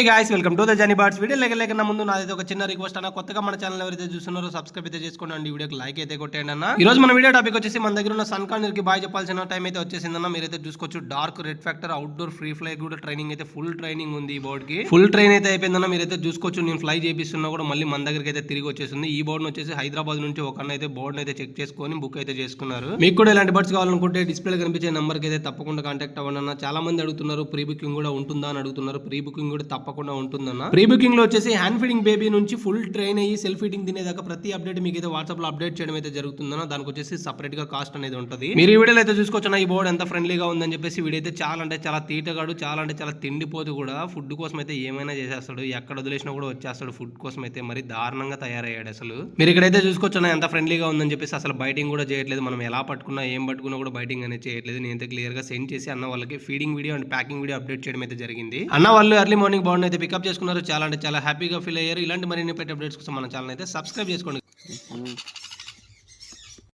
Hey guys welcome to the Johnny birds video లేక లేకన్నా ముందు నాదైతే ఒక చిన్న రిక్వెస్ట్ అన్న. కొత్తగా మన ఛానల్ ఎవరైతే చూస్తున్నారో సబ్స్క్రైబ్ అయితే చేసుకోండి అండి. వీడియోకి లైక్ అయితే కొట్టండి అన్న. ఈ రోజు మన వీడియో టాపిక్ వచ్చేసి మన దగ్గర ఉన్న సన్ కానర్కి బాయ్ చెప్పాల్సిన టైం అయితే వచ్చేసిందన్న మీరైతే చూసుకోవచ్చు dark red factor outdoor free fly కూడా ట్రైనింగ్ అయితే ఫుల్ ట్రైనింగ్ ఉంది ఈ బోర్డ్కి. ఫుల్ ట్రైన్ అయితే అయిపోయిందన్న మీరైతే చూసుకోవచ్చు నేను ఫ్లై చేపిస్తున్నా కూడా మళ్ళీ మన దగ్గరికి అయితే తిరిగి వచ్చేసింది. ఈ బోర్డు వచ్చేసి హైదరాబాద్ నుంచి ఒక అన్న అయితే బోర్డు అయితే చెక్ చేసుకొని బుక్ అయితే చేసుకున్నారు. మీకు కూడా ఇలాంటి బర్డ్స్ కావాలనుకుంటే డిస్ప్లే కనిపించే నెంబర్కి అయితే తప్పకుండా కాంటాక్ట్ అవ్వండి అన్న. చాలా మంది అడుగుతున్నారు ప్రీ బుకింగ్ కూడా ఉంటుందా? అని అడుగుతున్నారు. ప్రీ బుకింగ్ కూడా తప్ప తప్పకుండా ఉంటుందన్న. ప్రీ బుకింగ్లో వచ్చేసి హ్యాండ్ ఫీడింగ్ బేబీ నుంచి ఫుల్ ట్రైన్ అయ్యి సెల్ఫ్ ఫీడింగ్ తినేదాకా ప్రతి అప్డేట్ మీకు అయితే వాట్సాప్లో అప్డేట్ చేయడం అయితే జరుగుతుందన్న. దానికి వచ్చేసి సపరేట్గా కాస్ట్ అనేది ఉంటుంది. మీరు ఈ వీడియోలో అయితే చూసుకోవచ్చు ఈ బోర్డు ఎంత ఫ్రెండ్లీగా ఉందని చెప్పేసి వీడైతే అయితే చాలా అంటే చాలా తీటగాడు చాలా అంటే చాలా తిండిపోతూ కూడా ఫుడ్ కోసం అయితే ఏమైనా చేసేస్తాడు ఎక్కడ వదిలేసినా కూడా వచ్చేస్తాడు ఫుడ్ కోసం అయితే మరి దారుణంగా తయారయ్యాడు అసలు. మీరు ఇక్కడైతే చూసుకోవచ్చు ఎంత ఫ్రెండ్లీగా ఉందని చెప్పేసి అసలు బైటింగ్ కూడా చేయట్లేదు. మనం ఎలా పట్టుకున్నా ఏం పట్టుకున్నా కూడా బైటింగ్ అనేది చేయట్లేదు. నేనైతే క్లియర్గా సెండ్ చేసి అన్న వాళ్ళకి feeding video and packing video update చేయడం అయితే జరిగింది. అన్న వాళ్ళు ఎర్లీ మార్నింగ్ బాండ్ అయితే పికప్ చేసుకున్నారు. చాలా అంటే చాలా హ్యాపీగా ఫీల్ అయ్యారు. ఇలాంటి మరిన్ని పెట్టే అప్డేట్స్ కోసం మన ఛానల్ అయితే సబ్స్క్రైబ్ చేసుకోండి. Hmm.